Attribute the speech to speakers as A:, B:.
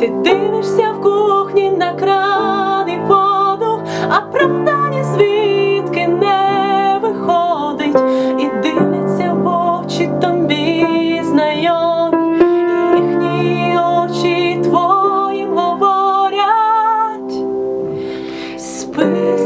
A: Ти дивишся в кухні на кран і воду, а правда ні звідки не виходить, і дивиться в очі тобі знайомі, їхні очі твої говорять, спи.